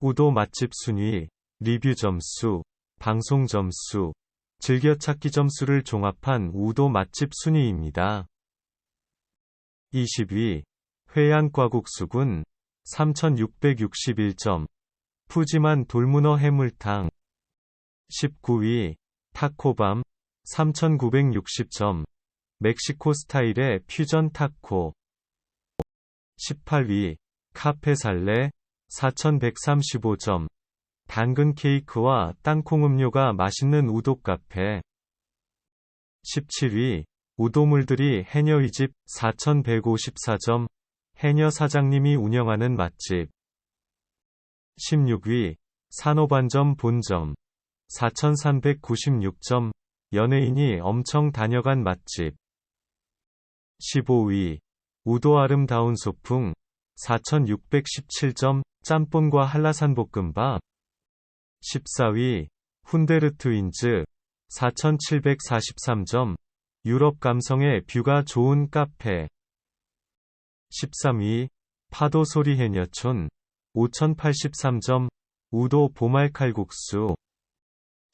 우도 맛집 순위, 리뷰 점수, 방송 점수, 즐겨찾기 점수를 종합한 우도 맛집 순위입니다. 20위, 회양과국수군, 3661점, 푸짐한 돌문어 해물탕. 19위, 타코밤, 3960점, 멕시코 스타일의 퓨전 타코. 18위, 카페 살레, 4135점, 당근 케이크와 땅콩 음료가 맛있는 우도 카페. 17위, 우도물들이 해녀의 집 4154점, 해녀 사장님이 운영하는 맛집. 16위, 산호반점 본점. 4396점, 연예인이 엄청 다녀간 맛집. 15위, 우도 아름다운 소풍. 4617점, 짬뽕과 한라산 볶음밥. 14위, 훈데르 트윈즈. 4743점, 유럽 감성의 뷰가 좋은 카페. 13위, 파도 소리 해녀촌. 5083점, 우도 보말 칼국수.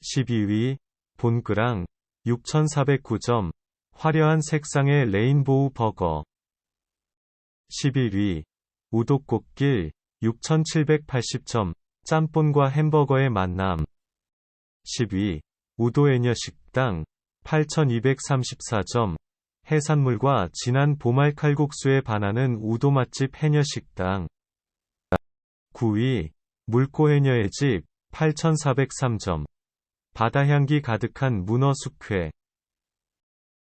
12위, 본그랑. 6409점, 화려한 색상의 레인보우 버거. 11위, 우도꽃길. 6780점, 짬뽕과 햄버거의 만남. 10위, 우도해녀 식당. 8234점, 해산물과 진한 보말 칼국수에 반하는 우도 맛집 해녀 식당. 9위, 물고 해녀의 집, 8403점. 바다향기 가득한 문어 숙회.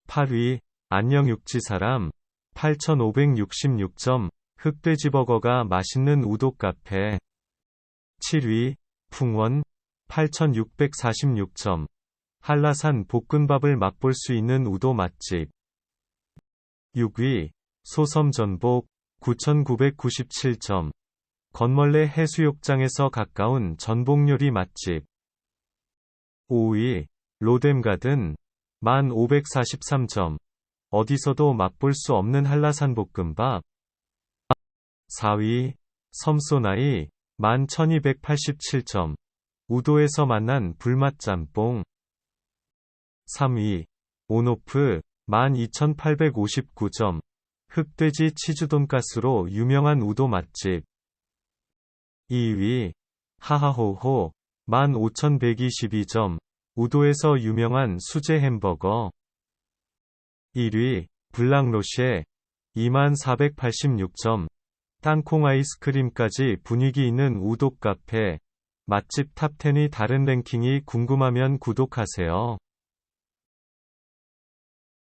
8위, 안녕 육지사람, 8566점. 흑돼지버거가 맛있는 우도 카페. 7위, 풍원, 8646점. 한라산 볶음밥을 맛볼 수 있는 우도 맛집. 6위, 소섬 전복, 9997점. 건멀레 해수욕장에서 가까운 전복 요리 맛집. 5위, 로뎀가든, 1543점. 어디서도 맛볼 수 없는 한라산 볶음밥. 4위, 섬소나이, 11,287점. 우도에서 만난 불맛 짬뽕. 3위, 온오프, 12,859점. 흑돼지 치즈 돈가스로 유명한 우도 맛집. 2위, 하하호호, 15,122점. 우도에서 유명한 수제 햄버거. 1위, 블랑로쉐, 2486점. 땅콩 아이스크림까지 분위기 있는 우도 카페. 맛집 탑10의 다른 랭킹이 궁금하면 구독하세요.